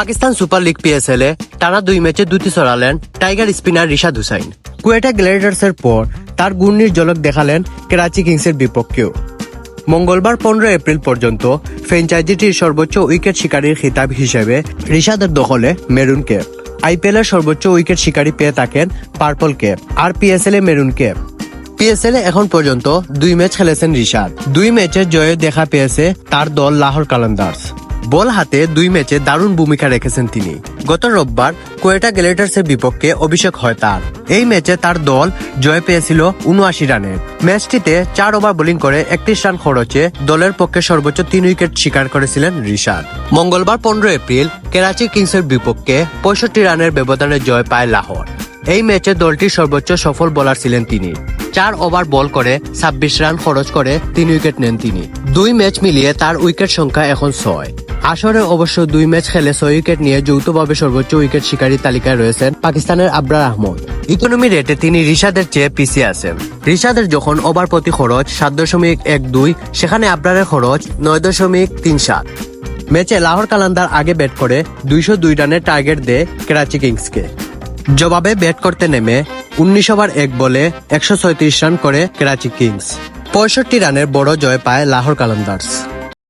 Pakistan super league PSL এ টানা দুই ম্যাচে দুটি সরালেন টাইগার স্পিনার রিশাদ হুসাইন। কুয়েটা গ্লেডার্সের পর তার গুর্নির ঝলক দেখালেন করাচি কিংসের বিপক্ষেও। মঙ্গলবার পনেরো এপ্রিল পর্যন্ত ফ্র্যাঞ্চাইজিটির সর্বোচ্চ উইকেট শিকারীর খিতাব হিসেবে রিশাদের দখলে মেরুন ক্যাপ আইপিএল এর সর্বোচ্চ উইকেট শিকারী পেয়ে থাকেন পার্পল ক্যাপ আর পিএসএল এ মেরুন ক্যাপ পিএসএল এ এখন পর্যন্ত দুই ম্যাচ খেলেছেন রিশাদ। দুই ম্যাচে জয়ে দেখা পেয়েছে তার দল লাহোর কালান্দার্স। বল হাতে দুই ম্যাচে দারুণ ভূমিকা রেখেছেন তিনি। গত রোববার কোয়েটা গ্যালেটার্সের বিপক্ষে অভিষেক হয় তার। এই ম্যাচে তার দল জয় পেয়েছিল উনআশি রানের ম্যাচটিতে চার ওভার বোলিং করে একত্রিশ রান খরচে দলের পক্ষে সর্বোচ্চ তিন উইকেট শিকার করেছিলেন রিশাদ। মঙ্গলবার পনেরো এপ্রিল কেরাচি কিংসের বিপক্ষে পঁয়ষট্টি রানের ব্যবধানে জয় পায় লাহোর। এই ম্যাচে দলটির সর্বোচ্চ সফল বোলার ছিলেন তিনি। চার ওভার বল করে, ছাব্বিশ রান খরচ করে, তিন উইকেট নেন তিনি। দুই ম্যাচ মিলিয়ে তার উইকেট সংখ্যা এখন ছয়। আসরে অবশ্য দুই ম্যাচ খেলে ছয় উইকেট নিয়ে যৌথভাবে সর্বোচ্চ উইকেট শিকারীর তালিকায় রয়েছেন পাকিস্তানের আবরার আহমদ। ইকোনমি রেটে তিনি রিশাদের চেয়ে পিছিয়ে আছেন। রিশাদের যখন ওভার প্রতি খরচ সাত দশমিক এক দুই, সেখানে আবরারের খরচ নয় দশমিক তিন সাত। ম্যাচে লাহোর কালান্দার আগে ব্যাট করে দুইশো দুই রানের টার্গেট দেয় করাচি কিংসকে। জবাবে ব্যাট করতে নেমে উনিশ ওভার এক বলে একশো রান করে করাচি কিংস। পঁয়ষট্টি রানের বড় জয় পায় লাহোর কালান্দার্স।